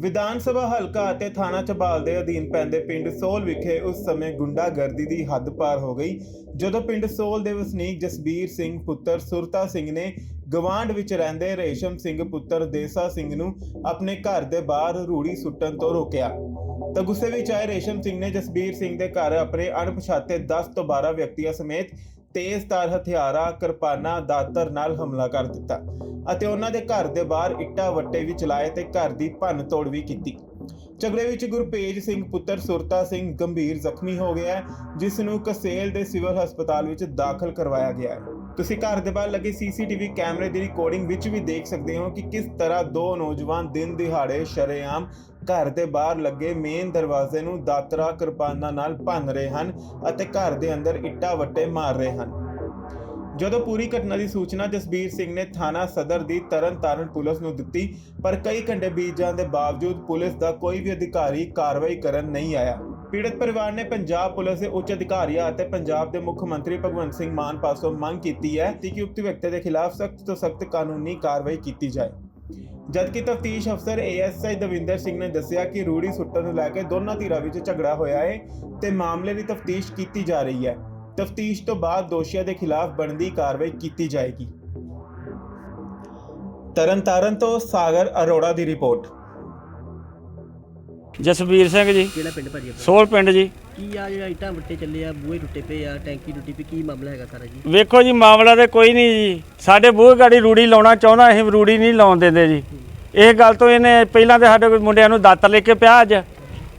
ਵਿਧਾਨ ਸਭਾ ਹਲਕਾ ਅਤੇ ਥਾਣਾ ਚਬਾਲ ਦੇ ਅਧੀਨ ਪੈਂਦੇ ਪਿੰਡ ਸੋਲ ਵਿਖੇ ਉਸ ਸਮੇਂ ਗੁੰਡਾਗਰਦੀ ਦੀ ਹੱਦ ਪਾਰ ਹੋ ਗਈ, ਜਦੋਂ ਪਿੰਡ ਸੋਲ ਦੇ ਵਸਨੀਕ ਜਸਬੀਰ ਸਿੰਘ ਪੁੱਤਰ ਸੁਰਤਾ ਸਿੰਘ ਨੇ ਗਵਾਂਡ ਵਿੱਚ ਰਹਿੰਦੇ ਰੇਸ਼ਮ ਸਿੰਘ ਪੁੱਤਰ ਦੇਸਾ ਸਿੰਘ ਨੂੰ ਆਪਣੇ ਘਰ ਦੇ ਬਾਹਰ ਰੂੜੀ ਸੁੱਟਣ ਤੋਂ ਰੋਕਿਆ। ਤਾਂ ਗੁੱਸੇ ਵਿੱਚ ਆਏ ਰੇਸ਼ਮ ਸਿੰਘ ਨੇ ਜਸਬੀਰ ਸਿੰਘ ਦੇ ਘਰ ਆਪਣੇ ਅਣਪਛਾਤੇ 10 ਤੋਂ 12 ਵਿਅਕਤੀਆਂ ਸਮੇਤ ਤੇਜ਼ਧਾਰ ਹਥਿਆਰਾਂ, ਕਿਰਪਾਨਾਂ, ਦਾਤਰ ਨਾਲ ਹਮਲਾ ਕਰ ਦਿੱਤਾ ਅਤੇ ਉਹਨਾਂ ਦੇ ਘਰ ਦੇ ਬਾਹਰ ਇੱਟਾਂ, ਵੱਟੇ ਵੀ ਚਲਾਏ ਤੇ ਘਰ ਦੀ ਭੰਨ ਤੋੜ ਵੀ ਕੀਤੀ। ਝਗੜੇ ਵਿੱਚ ਗੁਰਪੇਜ ਸਿੰਘ, ਪੁੱਤਰ ਸੁਰਤਾ ਸਿੰਘ ਗੰਭੀਰ ਜ਼ਖਮੀ ਹੋ ਗਿਆ ਹੈ, ਜਿਸ ਨੂੰ ਕਸੇਲ ਦੇ ਸਿਵਲ ਹਸਪਤਾਲ ਵਿੱਚ ਦਾਖਲ ਕਰਵਾਇਆ ਗਿਆ ਹੈ। ਤੁਸੀਂ ਘਰ ਦੇ ਬਾਹਰ ਲੱਗੇ ਸੀਸੀਟੀਵੀ ਕੈਮਰੇ ਦੀ ਰਿਕਾਰਡਿੰਗ ਵਿੱਚ ਵੀ ਦੇਖ ਸਕਦੇ ਹੋ ਕਿ ਕਿਸ ਤਰ੍ਹਾਂ ਦੋ ਨੌਜਵਾਨ ਦਿਨ ਦਿਹਾੜੇ ਸ਼ਰੇਆਮ ਘਰ ਦੇ ਬਾਹਰ ਲੱਗੇ ਮੇਨ ਦਰਵਾਜ਼ੇ ਨੂੰ ਦਾਤਰਾ ਕਿਰਪਾਨਾਂ ਨਾਲ ਭੰਨ ਰਹੇ ਹਨ ਅਤੇ ਘਰ ਦੇ ਅੰਦਰ ਇੱਟਾਂ ਵੱਟੇ ਮਾਰ ਰਹੇ ਹਨ। ਜਦੋਂ ਪੂਰੀ ਘਟਨਾ ਦੀ ਸੂਚਨਾ ਜਸਬੀਰ ਸਿੰਘ ਨੇ ਥਾਣਾ ਸਦਰ ਦੀ ਤਰਨਤਾਰਨ ਪੁਲਿਸ ਨੂੰ ਦਿੱਤੀ, ਪਰ ਕਈ ਘੰਟੇ ਬੀਤ ਜਾਣ ਦੇ ਬਾਵਜੂਦ ਪੁਲਿਸ ਦਾ ਕੋਈ ਵੀ ਅਧਿਕਾਰੀ ਕਾਰਵਾਈ ਕਰਨ ਨਹੀਂ ਆਇਆ। ਪੀੜਤ ਪਰਿਵਾਰ ਨੇ ਪੰਜਾਬ ਪੁਲਿਸ ਦੇ ਉੱਚ ਅਧਿਕਾਰੀਆਂ ਅਤੇ ਪੰਜਾਬ ਦੇ ਮੁੱਖ ਮੰਤਰੀ ਭਗਵੰਤ ਸਿੰਘ ਮਾਨ ਪਾਸੋਂ ਮੰਗ ਕੀਤੀ ਹੈ ਕਿ ਉਕਤ ਵਿਅਕਤੀ ਦੇ ਖਿਲਾਫ ਸਖਤ ਤੋਂ ਸਖਤ ਕਾਨੂੰਨੀ ਕਾਰਵਾਈ ਕੀਤੀ ਜਾਏ। ਜਦਕਿ ਤਫਤੀਸ਼ ਅਫਸਰ ਏਐਸਆਈ ਦਵਿੰਦਰ ਸਿੰਘ ਨੇ ਦੱਸਿਆ ਕਿ ਰੂੜੀ ਸੁੱਟਣ ਨੂੰ ਲੈ ਕੇ ਦੋਨਾਂ ਧਿਰਾਂ ਵਿੱਚ ਝਗੜਾ ਹੋਇਆ ਹੈ ਤੇ ਮਾਮਲੇ ਦੀ ਤਫਤੀਸ਼ ਕੀਤੀ ਜਾ ਰਹੀ ਹੈ। ਤਫਤੀਸ਼ ਤੋਂ ਬਾਅਦ ਦੋਸ਼ੀਆਂ ਦੇ ਖਿਲਾਫ ਬਣਦੀ ਕਾਰਵਾਈ ਕੀਤੀ ਜਾਏਗੀ। ਤਰਨਤਾਰਨ ਤੋਂ ਸਾਗਰ ਅਰੋੜਾ ਦੀ ਰਿਪੋਰਟ। ਜਸਵੀਰ ਸਿੰਘ ਜੀ। ਕਿਹੜਾ ਪਿੰਡ ਭਾਜੀ ਆਪਣਾ? ਸੋਲ ਪਿੰਡ ਜੀ। ਕੀ ਆ ਜਿਹੜਾ ਇੱਟਾਂ ਵੱਟੇ ਚੱਲੇ ਆ ਬੂਹੇ ਟੁੱਟੇ ਪਏ ਆ ਟੈਂਕੀ ਟੁੱਟੀ ਪਈ ਕੀ ਮਾਮਲਾ ਹੈਗਾ ਸਾਰਾ ਜੀ? ਵੇਖੋ ਜੀ ਮਾਮਲਾ ਤੇ ਕੋਈ ਨਹੀਂ ਜੀ। ਸਾਡੇ ਬੂਹੇ ਗਾੜੀ ਰੂੜੀ ਲਾਉਣਾ ਚਾਹੁੰਦਾ ਅਸੀਂ ਰੂੜੀ ਨਹੀਂ ਲਾਉਣ ਦਿੰਦੇ ਜੀ। ਇਹ ਗੱਲ ਤੋਂ ਇਹਨੇ ਪਹਿਲਾਂ ਤੇ ਸਾਡੇ ਮੁੰਡਿਆਂ ਨੂੰ ਦਾਤਰ ਲੈ ਕੇ ਪਿਆ ਅੱਜ।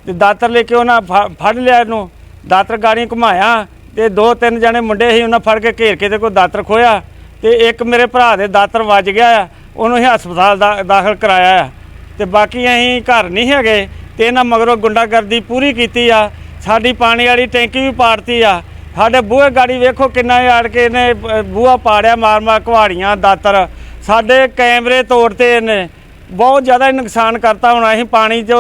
ਤੇ ਦਾਤਰ ਲੈ ਕੇ ਉਹਨਾਂ ਫੜ ਲਿਆ ਇਹਨੂੰ। ਦਾਤਰ ਗਾੜੀ ਘੁਮਾਇਆ ਤੇ ਦੋ ਤਿੰਨ ਜਣੇ ਮੁੰਡੇ ਸੀ ਉਹਨਾਂ ਫੜ ਕੇ ਘੇਰ ਕੇ ਤੇ ਕੋਈ ਦਾਤਰ ਖੋਇਆ। ਤੇ ਇੱਕ ਮੇਰੇ ਭਰਾ ਦੇ ਦਾਤਰ ਵੱਜ ਗਿਆ ਉਹਨੂੰ ਅਸੀਂ ਹਸਪਤਾਲ ਦਾ ਦਾਖਲ ਕਰਾਇਆ ਤੇ ਬਾਕੀ ਅਸੀਂ ਘਰ ਨਹੀਂ ਹੈਗੇ। ਤੇ ਇਹਨਾਂ ਮਗਰੋਂ ਗੁੰਡਾਗਰਦੀ ਪੂਰੀ ਕੀਤੀ ਆ। ਸਾਡੀ ਪਾਣੀ ਵਾਲੀ ਟੈਂਕੀ ਵੀ ਪਾੜਤੀ ਆ। ਸਾਡੇ ਬੂਹੇ ਗਾੜੀ ਵੇਖੋ ਕਿੰਨਾ ਆੜ ਕੇ ਇਹਨੇ ਅ, ਬੂਹਾ ਪਾੜਿਆ ਮਾਰ ਮਾਰ ਕੁਹਾੜੀਆਂ ਦਾਤਰ। ਸਾਡੇ ਕੈਮਰੇ ਤੋੜਤੇ ਇਹਨੇ। ਬਹੁਤ ਜ਼ਿਆਦਾ ਨੁਕਸਾਨ ਕਰਤਾ ਹੁਣ। ਅਸੀਂ ਪਾਣੀ 'ਚ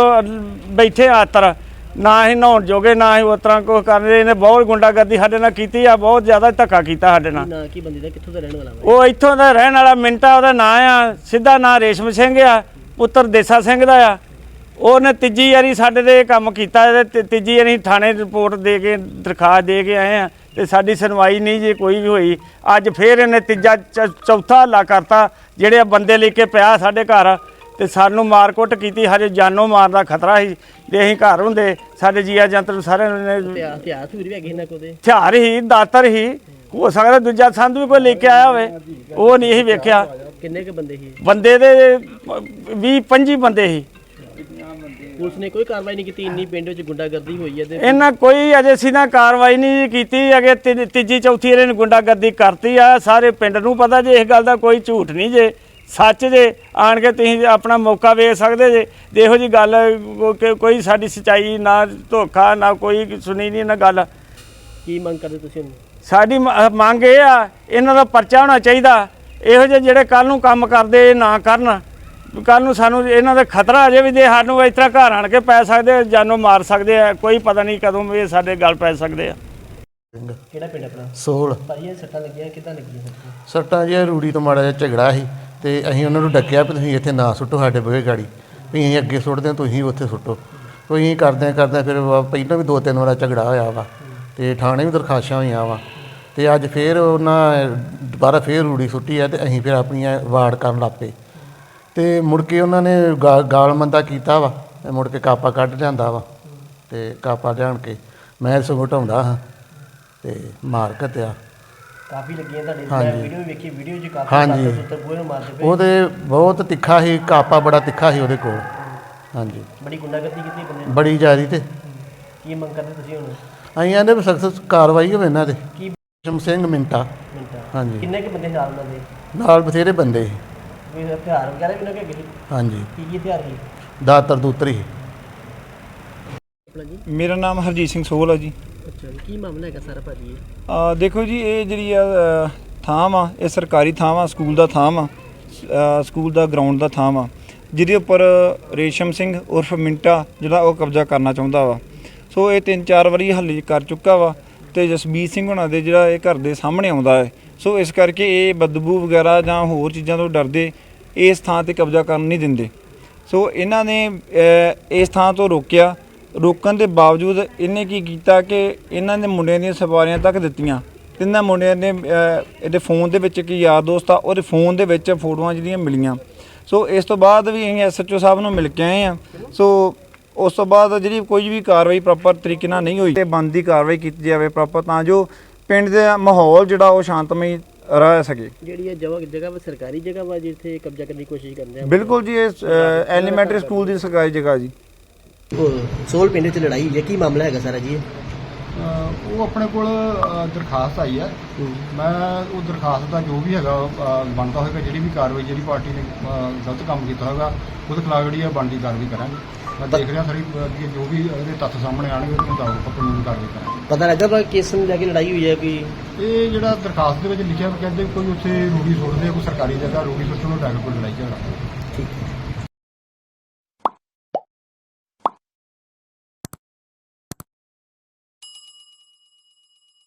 ਬੈਠੇ ਆਤਰ ਨਾ ਅਸੀਂ ਨਹਾਉਣ ਜੋਗੇ ਨਾ ਉਸ ਤਰ੍ਹਾਂ ਕੁਛ ਕਰਦੇ ਇਹਨੇ ਬਹੁਤ ਗੁੰਡਾਗਰਦੀ ਸਾਡੇ ਨਾਲ ਕੀਤੀ ਆ। ਬਹੁਤ ਜ਼ਿਆਦਾ ਧੱਕਾ ਕੀਤਾ ਸਾਡੇ ਨਾਲ। ਨਾ ਕੀ ਬੰਦੇ ਦਾ? ਕਿੱਥੋਂ ਦਾ ਰਹਿਣ ਵਾਲਾ ਉਹ ਇੱਥੋਂ ਦਾ ਰਹਿਣ ਵਾਲਾ ਮਿੰਟਾ ਉਹਦਾ ਨਾਂ ਆ। ਸਿੱਧਾ ਨਾਂ ਰੇਸ਼ਮ ਸਿੰਘ ਆ। ਪੁੱਤਰ ਦੇਸਾ ਸਿੰਘ ਦਾ ਆ। ਉਹਨੇ ਤੀਜੀ ਵਾਰੀ ਸਾਡੇ ਇਹ ਕੰਮ ਕੀਤਾ ਤੇ ਤੀਜੀ ਵਾਰੀ ਥਾਣੇ ਰਿਪੋਰਟ ਦੇ ਕੇ ਦਰਖਾਸਤ ਦੇ ਕੇ ਆਏ ਆ ਤੇ ਸਾਡੀ ਸੁਣਵਾਈ ਨਹੀਂ ਜੇ ਕੋਈ ਵੀ ਹੋਈ ਅੱਜ ਫੇਰ ਇਹਨੇ ਤੀਜਾ ਚੌਥਾ ਹੱਲਾ ਕਰਤਾ ਜਿਹੜੇ ਬੰਦੇ ਲੈ ਕੇ ਪਿਆ ਸਾਡੇ ਘਰ ਤੇ ਸਾਨੂੰ ਮਾਰਕੁੱਟ ਕੀਤੀ ਹਜੇ ਜਾਨੋਂ ਮਾਰ ਦਾ ਖਤਰਾ ਸੀ ਜੇ ਅਸੀਂ ਘਰ ਹੁੰਦੇ ਸਾਡੇ ਜੀਆ ਜੰਤਰ ਨੂੰ ਸਾਰਿਆਂ ਨੇ ਆ ਵੀ ਹੈਗੇ ਇਹਨਾਂ ਕੋਲ। ਦੇ ਹਥਿਆਰ ਹੀ ਦਾਤਰ ਹੀ ਹੋ ਸਕਦਾ ਦੂਜਾ ਸੰਦ ਵੀ ਕੋਈ ਲੈ ਕੇ ਆਇਆ ਹੋਵੇ ਉਹ ਨਹੀਂ ਇਹ ਵੇਖਿਆ। ਕਿੰਨੇ ਕ ਬੰਦੇ ਸੀ ਬੰਦੇ ਦੇ 20 25 ਬੰਦੇ ਸੀ। ਪੁਲਿਸ ਨੇ ਕੋਈ ਕਾਰਵਾਈ ਨਹੀਂ ਕੀਤੀ ਇੰਨੀ ਪਿੰਡ ਵਿੱਚ ਗੁੰਡਾਗਰਦੀ ਹੋਈ ਹੈ ਤੇ ਇਹਨਾਂ ਕੋਈ ਅਜੇ ਸਿੱਧਾ ਕਾਰਵਾਈ ਨਹੀਂ ਕੀਤੀ ਅਗੇ ਤੀ- ਤੀਜੀ ਚੌਥੀ ਇਹਨਾਂ ਨੇ ਗੁੰਡਾਗਰਦੀ ਕਰਤੀ ਆ ਸਾਰੇ ਪਿੰਡ ਨੂੰ ਪਤਾ ਜੇ ਇਸ ਗੱਲ ਦਾ ਕੋਈ ਝੂਠ ਨਹੀਂ ਜੇ ਸੱਚ ਜੇ ਆਣ ਕੇ ਤੁਸੀਂ ਆਪਣਾ ਮੌਕਾ ਵੇਖ ਸਕਦੇ ਜੇ ਜੇ ਇਹੋ ਜੀ ਗੱਲ ਕੋ- ਕਿ ਕੋਈ ਸਾਡੀ ਸਚਾਈ ਨਾ ਧੋਖਾ ਨਾ ਕੋਈ ਸੁਣੀ ਨਹੀਂ ਨਾ ਗੱਲ। ਕੀ ਮੰਗ ਕਰਦੇ ਤੁਸੀਂ ਹੁਣ? ਸਾਡੀ ਮ- ਮੰਗ ਇਹ ਆ ਇਹਨਾਂ ਦਾ ਪਰਚਾ ਹੋਣਾ ਚਾਹੀਦਾ ਇਹੋ ਜਿਹੇ ਜਿਹੜੇ ਕੱਲ ਨੂੰ ਕੰਮ ਕਰਦੇ ਇਹ ਨਾ ਕਰਨ। ਕੱਲ ਨੂੰ ਸਾਨੂੰ ਇਹਨਾਂ ਦਾ ਖਤਰਾ ਅਜੇ ਵੀ ਜੇ ਸਾਨੂੰ ਇਸ ਤਰ੍ਹਾਂ ਘਰ ਆਣ ਕੇ ਪੈ ਸਕਦੇ ਆ, ਜਾਨੋਂ ਮਾਰ ਸਕਦੇ ਆ ਕੋਈ ਪਤਾ ਨਹੀਂ ਕਦੋਂ ਵੀ ਇਹ ਸਾਡੇ ਗੱਲ ਪੈ ਸਕਦੇ ਆ। ਕਿਹੜਾ ਪਿੰਡ ਆਪਣਾ? ਸੋਲ ਭਾਜੀ ਇਹ ਸੱਟਾਂ ਲੱਗੀਆਂ ਕਿੱਦਾਂ ਲੱਗੀਆਂ ਸੱਟਾਂ? ਸੱਟਾਂ ਜਿਹਾ ਰੂੜੀ ਤੋਂ ਮਾੜਾ ਜਿਹਾ ਝਗੜਾ ਸੀ ਤੇ ਅਸੀਂ ਉਹਨਾਂ ਨੂੰ ਡੱਕਿਆ ਵੀ ਤੁਸੀਂ ਇੱਥੇ ਨਾ ਸੁੱਟੋ ਸਾਡੇ ਬੂਹੇ ਗਾੜੀ। ਵੀ ਅਸੀਂ ਅੱਗੇ ਸੁੱਟਦੇ ਹਾਂ, ਤੁਸੀਂ ਉੱਥੇ ਸੁੱਟੋ। ਕੋਈ ਕਰਦੇ ਕਰਦੇ ਫਿਰ ਵਾ- ਪਹਿਲਾਂ ਵੀ ਦੋ ਤਿੰਨ ਵਾਰ ਝਗੜਾ ਹੋਇਆ ਵਾ ਤੇ ਥਾਣੇ ਵੀ ਦਰਖਾਸ਼ਾਂ ਹੋਈਆਂ ਵਾ ਤੇ ਅੱਜ ਫੇਰ ਉਹਨਾਂ ਦੁਬਾਰਾ ਫੇਰ ਰੂੜੀ ਸੁੱਟੀ ਆ ਤੇ ਅਸੀਂ ਫਿਰ ਆਪਣੀਆਂ ਵਾਰਡ ਕਰਨ ਲੱਪੇ ਤੇ ਮੁੜ ਕੇ ਉਹਨਾਂ ਨੇ ਗਾ- ਗਾਲ ਮੰਦਾ ਕੀਤਾ ਵਾ ਤੇ ਮੁੜ ਕੇ ਕਾਪਾ ਕੱਢ ਲਿਆਂਦਾ ਵਾ ਤੇ ਕਾਪਾ ਲਿਆਣ ਕੇ ਮੈਂ ਸਗੋਂ ਢਾਉਂਦਾ ਹਾਂ ਤੇ ਮਾਰ ਘੱਤਿਆ ਕਾਫੀ ਲੱਗੀਆਂ ਤੁਹਾਡੇ। ਮੈਂ ਵੀਡੀਓ ਵੀ ਵੇਖੀ ਵੀਡੀਓ 'ਚ ਕਾਫੀ ਹਾਂਜੀ। ਦਾਤਰ ਸੁੱਤਰ ਬੂਹੇ ਨੂੰ ਮਾਰਦੇ ਪਏ ਉਹਦੇ ਬਹੁਤ ਤਿੱਖਾ ਸੀ ਕਾਪਾ ਬੜਾ ਤਿੱਖਾ ਸੀ ਉਹਦੇ ਕੋਲ। ਹਾਂਜੀ। ਬੜੀ ਗੁੰਡਾਗਰਦੀ ਕੀਤੀ ਬੰਦੇ ਨੇ। ਬੜੀ ਜ਼ਿਆਦੀ ਤੇ। ਕੀ ਮੰਗ ਕਰਦੇ ਤੁਸੀਂ ਹੁਣ? ਅਸੀਂ ਆਂਦੇ ਵੀ ਸਖਤ ਕਾਰਵਾਈ ਹੋਵੇ ਇਹਨਾਂ ਦੇ ਕੀ ਸ਼ਮ ਸਿੰਘ ਮਿੰਟਾ ਮਿੰਟਾਂ ਹਾਂਜੀ। ਕਿੰਨੇ ਕ ਬੰਦੇ ਨਾਲ ਉਹਨਾਂ ਦੇ? ਨਾਲ ਬਥੇਰੇ ਬੰਦੇ ਸੀ। ਕੋਈ ਹਥਿਆਰ ਵਗੈਰਾ ਵੀ ਉਹਨਾਂ ਕੋਲ ਹੈਗੇ ਸੀ? ਹਾਂਜੀ। ਕੀ ਕੀ ਹਥਿਆਰ ਸੀ? ਦਾਤਰ ਦੂਤਰੀ ਸੀ। ਆਪਣਾ ਜੀ? ਮੇਰਾ ਨਾਮ ਹਰਜੀਤ ਸਿੰਘ ਸੋਹਲ ਆ ਜੀ। ਅੱਛਾ ਜੀ ਕੀ ਮਾਮਲਾ ਹੈਗਾ ਸਾਰਾ ਭਾਜੀ ਇਹ? ਅ, ਦੇਖੋ ਜੀ ਇਹ ਜਿਹੜੀ ਆ ਥਾਂ ਵਾ ਇਹ ਸਰਕਾਰੀ ਥਾਂ ਵਾ ਸਕੂਲ ਦਾ ਥਾਂ ਵਾ ਅ, ਸਕੂਲ ਦਾ ਗਰਾਊਂਡ ਦਾ ਥਾਂ ਵਾ ਜਿਹਦੇ ਉੱਪਰ ਰੇਸ਼ਮ ਸਿੰਘ ਉਰਫ ਮਿੰਟਾ ਜਿਹੜਾ ਉਹ ਕਬਜ਼ਾ ਕਰਨਾ ਚਾਹੁੰਦਾ ਵਾ। ਸੋ ਇਹ ਤਿੰਨ ਚਾਰ ਵਾਰੀ ਹੱਲੇ ਕਰ ਚੁੱਕਾ ਵਾ ਤੇ ਜਸਬੀਰ ਸਿੰਘ ਹੁਣਾਂ ਦੇ ਜਿਹੜਾ ਇਹ ਘਰ ਦੇ ਸਾਹਮਣੇ ਆਉਂਦਾ ਹੈ। ਸੋ ਇਸ ਕਰਕੇ ਇਹ ਬਦਬੂ ਵਗੈਰਾ ਜਾਂ ਹੋਰ ਚੀਜ਼ਾਂ ਤੋਂ ਡਰਦੇ, ਇਸ ਥਾਂ ਤੇ ਕਬਜ਼ਾ ਕਰਨ ਨਹੀਂ ਦਿੰਦੇ। ਸੋ ਇਹਨਾਂ ਨੇ ਇਸ ਥਾਂ ਤੋਂ ਰੋਕਿਆ। ਰੋਕਣ ਦੇ ਬਾਵਜੂਦ ਇਹਨੇ ਕੀ ਕੀਤਾ ਕਿ ਇਹਨਾਂ ਨੇ ਮੁੰਡਿਆਂ ਦੀਆਂ ਸਵਾਰੀਆਂ ਤੱਕ ਦਿੱਤੀਆਂ। ਤਿੰਨਾਂ ਮੁੰਡਿਆਂ ਨੇ ਇਹਦੇ ਫੋਨ ਦੇ ਵਿੱਚ ਕੀ ਯਾਰ ਦੋਸਤ ਆ, ਉਹਦੇ ਫੋਨ ਦੇ ਵਿੱਚ ਫੋਟੋਆਂ ਜਿਹੜੀਆਂ ਮਿਲੀਆਂ। ਸੋ ਇਸ ਤੋਂ ਬਾਅਦ ਵੀ ਅਸੀਂ ਐਸਐਚਓ ਸਾਹਿਬ ਨੂੰ ਮਿਲ ਕੇ ਆਏ ਆ ਸੋ ਉਸ ਤੋਂ ਬਾਅਦ ਜਿਹੜੀ ਕੋਈ ਵੀ ਕਾਰਵਾਈ ਪ੍ਰੋਪਰ ਤਰੀਕੇ ਨਾਲ ਨਹੀਂ ਹੋਈ, ਤੇ ਬੰਦ ਦੀ ਕਾਰਵਾਈ ਕੀਤੀ ਜਾਵੇ ਪ੍ਰੋਪਰ ਤਾਂ ਜੋ ਪਿੰਡ ਦਾ ਮਾਹੌਲ ਜਿਹੜਾ ਉਹ ਸ਼ਾਂਤਮਈ ਰਹਿ ਸਕੇ। ਜਿਹੜੀ ਇਹ ਜਗ੍ਹਾ ਜਗ੍ਹਾ ਵਾ ਸਰਕਾਰੀ ਜਗ੍ਹਾ ਵਾ ਜਿੱਥੇ ਕਬਜ਼ਾ ਕਰਨ ਦੀ ਕੋਸ਼ਿਸ਼ ਕਰਦੇ ਆ? ਬਿਲਕੁਲ ਜੀ ਇਹ ਐਲੀਮੈਂਟਰੀ ਸਕੂਲ ਦੀ ਸਰਕਾਰੀ ਜਗ੍ਹਾ ਜੀ। ਸੋਲ ਪਿੰਡ 'ਚ ਲੜਾਈ ਹੋਈ ਹੈ ਕੀ ਮਾਮਲਾ ਹੈਗਾ ਸਾਰਾ ਜੀ ਇਹ? ਅਹ ਉਹ ਆਪਣੇ ਕੋਲ ਅਹ, ਦਰਖਾਸਤ ਆਈ ਹੈ। ਮੈਂ ਉਹ ਦਰਖਾਸਤ ਦਾ ਜੋ ਵੀ ਹੈਗਾ ਅਹ, ਬਣਦਾ ਹੋਏਗਾ ਜਿਹੜੀ ਵੀ ਕਾਰਵਾਈ ਜਿਹੜੀ ਪਾਰਟੀ ਨੇ ਅਹ, ਗਲਤ ਕੰਮ ਕੀਤਾ ਹੋਵੇਗਾ ਉਹਦੇ ਖਿਲਾਫ ਜਿਹੜੀ ਹੈ ਬਣਦੀ ਕਾਰਵਾਈ ਕਰਾਂਗੇ। ਮੈਂ ਦੇਖ ਰਿਹਾ ਸਾਰੀ ਅੱਗੇ ਜੋ ਵੀ ਇਹਦੇ ਤੱਥ ਸਾਹਮਣੇ ਆਣਗੇ ਉਹਦੇ ਮੁਤਾਬਕ ਕਾਨੂੰਨੀ ਕਾਰਵਾਈ ਕਰਾਂਗੇ। ਪਤਾ ਲੱਗਾ ਵਾ ਕਿਸ ਨੂੰ ਲੈ ਕੇ ਲੜਾਈ ਹੋਈ ਹੈ ਕੋਈ? ਇਹ ਜਿਹੜਾ ਦਰਖਾਸਤ ਦੇ ਵਿੱਚ ਲਿਖਿਆ ਕਹਿੰਦੇ ਕੋਈ ਉੱਥੇ ਰੂੜੀ ਸੁੱਟਦੇ ਆ, ਕੋਈ ਸਰਕਾਰੀ ਜਗ੍ਹਾ ਰੂੜੀ ਸੁੱਟਣ ਨੂੰ ਕੇ ਕੋਈ ਲੜਾਈ ਝਗੜਾ। ਠੀਕ